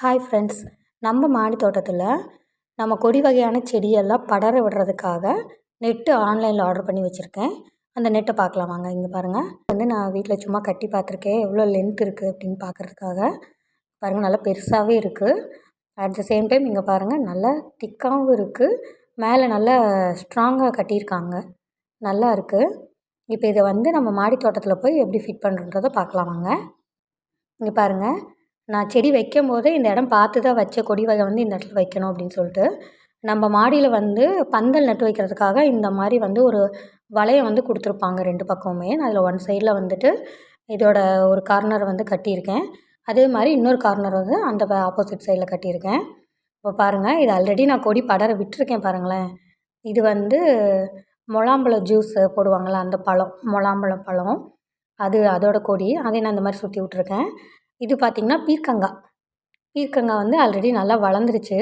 Hi friends நம்ம மாடி தோட்டத்தில் நம்ம கொடி வகையான செடியெல்லாம் படர விடுறதுக்காக நெட்டு ஆன்லைனில் ஆர்டர் பண்ணி வச்சுருக்கேன். அந்த நெட்டை பார்க்கலாம் வாங்க இங்கே பாருங்கள் வந்து நான் வீட்டில் சும்மா கட்டி பார்த்துருக்கேன். எவ்வளோ லென்த் இருக்குது அப்படின்னு பார்க்குறதுக்காக. பாருங்கள் நல்லா பெருசாகவே இருக்குது அட் த சேம் டைம் இங்கே பாருங்கள் நல்லா திக்காகவும் இருக்குது மேலே நல்லா ஸ்ட்ராங்காக கட்டியிருக்காங்க. நல்லா இருக்குது இப்போ இதை வந்து நம்ம மாடி தோட்டத்தில் போய் எப்படி ஃபிட் பண்ணுறன்றதை பார்க்கலாம் வாங்க. இங்கே பாருங்கள் நான் செடி வைக்கும் போதே இந்த இடம் பார்த்து தான் வச்ச கொடி வகை வந்து இந்த இடத்துல வைக்கணும் அப்படின்னு சொல்லிட்டு நம்ம மாடியில் வந்து பந்தல் நட்டு வைக்கிறதுக்காக இந்த மாதிரி வந்து ஒரு வளையம் வந்து கொடுத்துருப்பாங்க ரெண்டு பக்கமுமே. நான் அதில் ஒன் சைடில் வந்துட்டு இதோட ஒரு கார்னர் வந்து கட்டியிருக்கேன். அதே மாதிரி இன்னொரு கார்னர் வந்து அந்த ஆப்போசிட் சைடில் கட்டியிருக்கேன். இப்போ பாருங்கள் இது ஆல்ரெடி நான் கொடி படர விட்டுருக்கேன் பாருங்களேன். இது வந்து முலாம்பழம் ஜூஸ் போடுவாங்கள்ல அந்த பழம் முலாம்பழம் பழம். அது அதோட கொடி அதை நான் இந்த மாதிரி சுற்றி விட்ருக்கேன் இது பார்த்திங்கன்னா பீர்க்கங்காய் பீர்க்கங்காய் வந்து ஆல்ரெடி நல்லா வளர்ந்துருச்சு.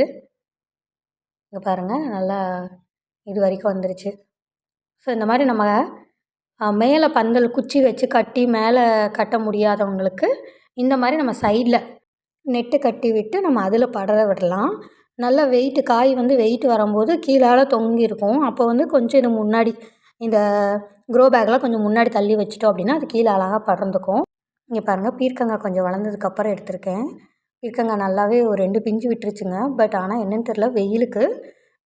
இங்கே பாருங்கள் நல்லா இது வரைக்கும் வந்துருச்சு. ஸோ இந்த மாதிரி நம்ம மேலே பந்தல் குச்சி வச்சு கட்டி மேலே கட்ட முடியாதவங்களுக்கு இந்த மாதிரி நம்ம சைடில் நெட்டு கட்டி விட்டு நம்ம அதில் படர விடலாம். நல்லா வெயிட்டு காய் வந்து வெயிட் வரும்போது கீழால் தொங்கியிருக்கும் அப்போ வந்து கொஞ்சம் இது முன்னாடி இந்த க்ரோ பேக்லாம் கொஞ்சம் முன்னாடி தள்ளி வச்சிட்டோம் அப்படின்னா அது கீழே அழகாக படர்ந்துக்கும். இங்கே பாருங்கள் பீர்க்கங்காய் கொஞ்சம் வளர்ந்ததுக்கப்புறம் எடுத்திருக்கேன். பீர்க்கங்காய் நல்லாவே ஒரு ரெண்டு பிஞ்சு விட்டுருச்சுங்க. பட் ஆனால் என்னென்னு தெரில வெயிலுக்கு.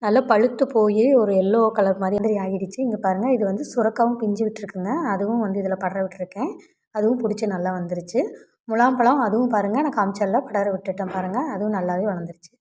நல்லா பழுத்து போய் ஒரு எல்லோ கலர் மாதிரி மாதிரி ஆகிடுச்சு. இங்கே பாருங்கள் இது வந்து சுரக்காவும் பிஞ்சு விட்டுருக்குங்க. அதுவும் வந்து இதில் படர விட்டுருக்கேன். அதுவும் பிடிச்சி நல்லா வந்துருச்சு. முலாம்பழம் அதுவும் பாருங்கள் நான் காமிச்சல்ல படர விட்டுட்டேன் பாருங்கள் அதுவும் நல்லாவே வளர்ந்துருச்சு.